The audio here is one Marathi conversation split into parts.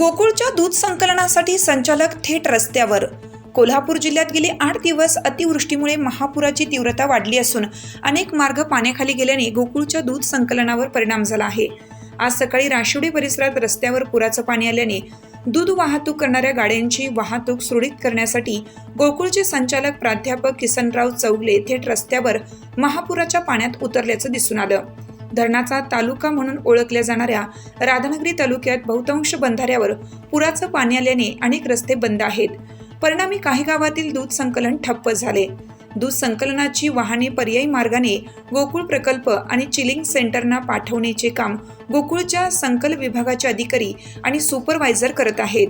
गोकुळच्या दूध संकलनासाठी संचालक थेट रस्त्यावर. कोल्हापूर जिल्ह्यात गेले आठ दिवस अतिवृष्टीमुळे महापुराची तीव्रता वाढली असून अनेक मार्ग पाण्याखाली गेल्याने गोकुळच्या दूध संकलनावर परिणाम झाला आहे. आज सकाळी राशिवडी परिसरात रस्त्यावर पुराचं पाणी आल्याने दूध वाहतूक करणाऱ्या गाड्यांची वाहतूक सुरळीत करण्यासाठी गोकुळचे संचालक प्राध्यापक किसनराव चौगले थेट रस्त्यावर महापुराच्या पाण्यात उतरल्याचं दिसून आलं. धरणाचा तालुका म्हणून ओळखल्या जाणाऱ्या राधानगरी तालुक्यात बहुतांश बंधाऱ्यावर पुराचं पाणी आल्याने अनेक रस्ते बंद आहेत. परिणामी काही गावातील दूध संकलन ठप्प झाले. दूध संकलनाची वाहने पर्यायी मार्गाने गोकुळ प्रकल्प आणि चिलिंग सेंटरना पाठवण्याचे काम गोकुळच्या संकल विभागाचे अधिकारी आणि सुपरवायझर करत आहेत.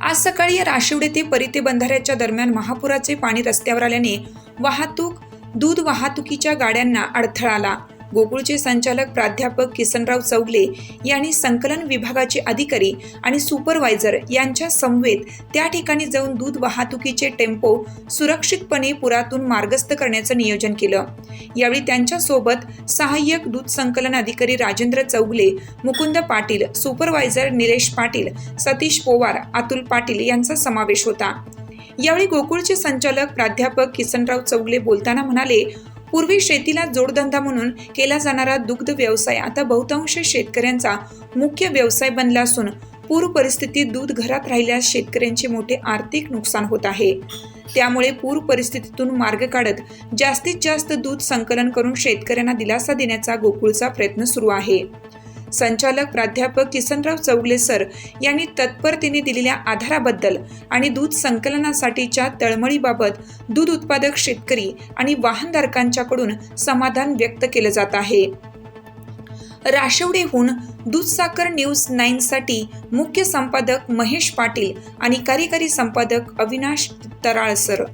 आज सकाळी राशिवडे ते परिते बंधाऱ्याच्या दरम्यान महापुराचे पाणी रस्त्यावर आल्याने वाहतूक दूध वाहतुकीच्या गाड्यांना अडथळा आला. गोकुळचे संचालक प्राध्यापक किसनराव चौगले यांनी संकलन विभागाचे अधिकारी आणि सुपरवायझर यांच्या समवेत त्या ठिकाणी जाऊन दूध वाहतुकीचे टेम्पो सुरक्षितपणे पुरातून मार्गस्थ करण्याचं नियोजन केलं. यावेळी त्यांच्यासोबत सहाय्यक दूध संकलन अधिकारी राजेंद्र चौगले मुकुंद पाटील सुपरवायझर निलेश पाटील सतीश पोवार अतुल पाटील यांचा समावेश होता. यावेळी गोकुळचे संचालक प्राध्यापक किसनराव चौगले बोलताना म्हणाले पूर्वी शेतीला जोडधंदा म्हणून केला जाणारा दुग्ध व्यवसाय आता बहुतांश शेतकऱ्यांचा मुख्य व्यवसाय बनला असून पूर परिस्थितीत दूध घरात राहिल्यास शेतकऱ्यांचे मोठे आर्थिक नुकसान होत आहे. त्यामुळे पूर परिस्थितीतून मार्ग काढत जास्तीत जास्त दूध संकलन करून शेतकऱ्यांना दिलासा देण्याचा गोकुळचा प्रयत्न सुरू आहे. संचालक प्राध्यापक किसनराव चौगले सर यांनी तत्परतेने दिलेल्या आधाराबद्दल आणि दूध संकलनासाठीच्या तळमळीबाबत दूध उत्पादक शेतकरी आणि वाहनधारकांच्याकडून समाधान व्यक्त केलं जात आहे. राशवडेहून दूधसाकर न्यूज नाईनसाठी मुख्य संपादक महेश पाटील आणि कार्यकारी संपादक अविनाश तराळसर.